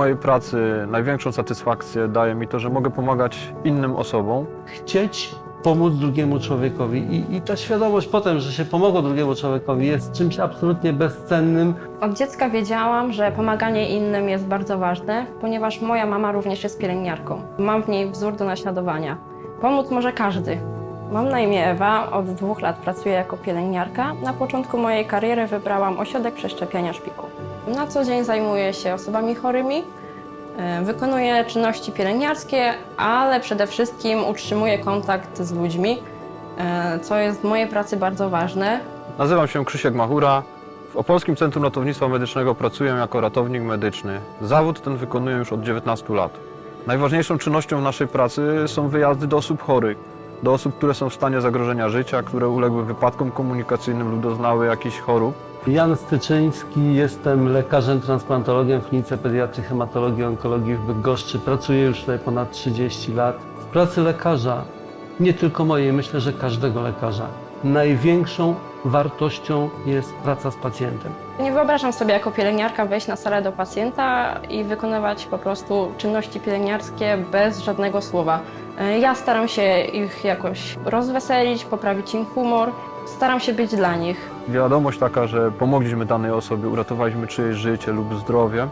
mojej pracy największą satysfakcję daje mi to, że mogę pomagać innym osobom. Chcieć pomóc drugiemu człowiekowi I, i ta świadomość potem, że się pomogło drugiemu człowiekowi jest czymś absolutnie bezcennym. Od dziecka wiedziałam, że pomaganie innym jest bardzo ważne, ponieważ moja mama również jest pielęgniarką. Mam w niej wzór do naśladowania. Pomóc może każdy. Mam na imię Ewa, od dwóch lat pracuję jako pielęgniarka. Na początku mojej kariery wybrałam ośrodek przeszczepiania szpiku. Na co dzień zajmuję się osobami chorymi, e, wykonuję czynności pielęgniarskie, ale przede wszystkim utrzymuję kontakt z ludźmi, e, co jest w mojej pracy bardzo ważne. Nazywam się Krzysiek Machura. W Opolskim Centrum Ratownictwa Medycznego pracuję jako ratownik medyczny. Zawód ten wykonuję już od 19 lat. Najważniejszą czynnością naszej pracy są wyjazdy do osób chorych, do osób, które są w stanie zagrożenia życia, które uległy wypadkom komunikacyjnym lub doznały jakichś chorób. Jan Styczyński, jestem lekarzem transplantologiem w klinice pediatrii, hematologii, onkologii w Bydgoszczy. Pracuję już tutaj ponad 30 lat. W pracy lekarza, nie tylko mojej, myślę, że każdego lekarza, największą wartością jest praca z pacjentem. Nie wyobrażam sobie jako pielęgniarka wejść na salę do pacjenta i wykonywać po prostu czynności pielęgniarskie bez żadnego słowa. E, Ja staram się ich jakoś rozweselić, poprawić im humor, staram się być dla nich. Wiadomość taka, że pomogliśmy danej osobie, uratowaliśmy czyjeś życie lub zdrowie,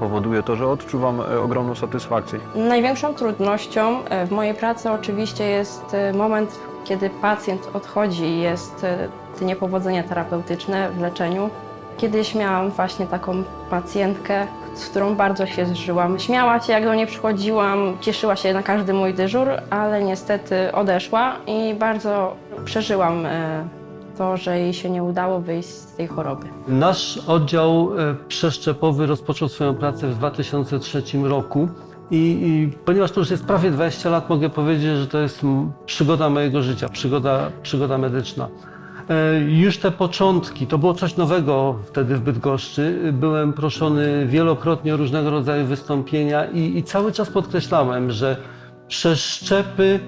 powoduje to, że odczuwam e, ogromną satysfakcję. Największą trudnością e, w mojej pracy oczywiście jest e, moment, kiedy pacjent odchodzi i jest te niepowodzenia terapeutyczne w leczeniu. Kiedyś miałam właśnie taką pacjentkę, z którą bardzo się zżyłam. Śmiała się, jak do niej przychodziłam, cieszyła się na każdy mój dyżur, ale niestety odeszła i bardzo przeżyłam to, że jej się nie udało wyjść z tej choroby. Nasz oddział e, przeszczepowy rozpoczął swoją pracę w 2003 roku. I, I ponieważ to już jest prawie 20 lat, mogę powiedzieć, że to jest przygoda mojego życia, przygoda, przygoda medyczna. E, Już te początki, to było coś nowego wtedy w Bydgoszczy. Byłem proszony wielokrotnie o różnego rodzaju wystąpienia i, i cały czas podkreślałem, że przeszczepy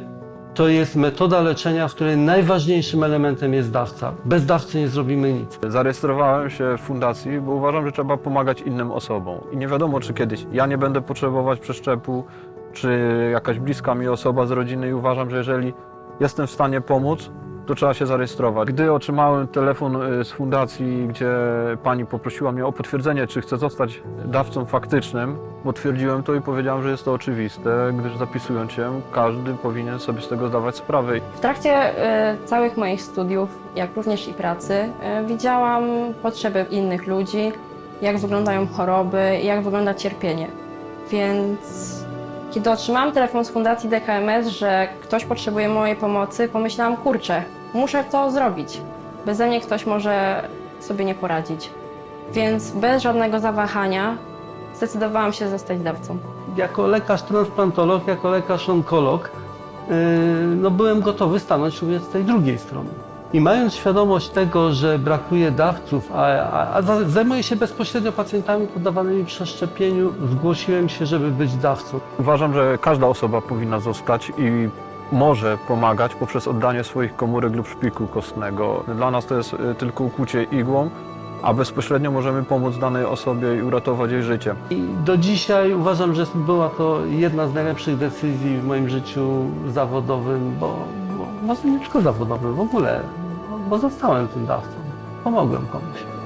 to jest metoda leczenia, w której najważniejszym elementem jest dawca. Bez dawcy nie zrobimy nic. Zarejestrowałem się w fundacji, bo uważam, że trzeba pomagać innym osobom. I nie wiadomo, czy kiedyś ja nie będę potrzebować przeszczepu, czy jakaś bliska mi osoba z rodziny i uważam, że jeżeli jestem w stanie pomóc, to trzeba się zarejestrować. Gdy otrzymałem telefon y, z fundacji, gdzie pani poprosiła mnie o potwierdzenie, czy chcę zostać dawcą faktycznym, potwierdziłem to i powiedziałem, że jest to oczywiste, gdyż zapisując się, każdy powinien sobie z tego zdawać sprawę. W trakcie e, całych moich studiów, jak również i pracy, e, widziałam potrzeby innych ludzi, jak wyglądają choroby, jak wygląda cierpienie. Więc kiedy otrzymałam telefon z Fundacji DKMS, że ktoś potrzebuje mojej pomocy, pomyślałam, kurczę, muszę to zrobić. Beze mnie ktoś może sobie nie poradzić. Więc bez żadnego zawahania zdecydowałam się zostać dawcą. Jako lekarz transplantolog, jako lekarz onkolog, yy, no byłem gotowy stanąć również z tej drugiej strony. I mając świadomość tego, że brakuje dawców, a, a, a za- zajmuję się bezpośrednio pacjentami poddawanymi przeszczepieniu, zgłosiłem się, żeby być dawcą. Uważam, że każda osoba powinna zostać i może pomagać poprzez oddanie swoich komórek lub szpiku kostnego. Dla nas to jest y, tylko ukłucie igłą, a bezpośrednio możemy pomóc danej osobie i uratować jej życie. I do dzisiaj uważam, że była to jedna z najlepszych decyzji w moim życiu zawodowym, bo, bo może nie tylko zawodowym, w ogóle, bo, bo zostałem tym dawcą. Pomogłem komuś.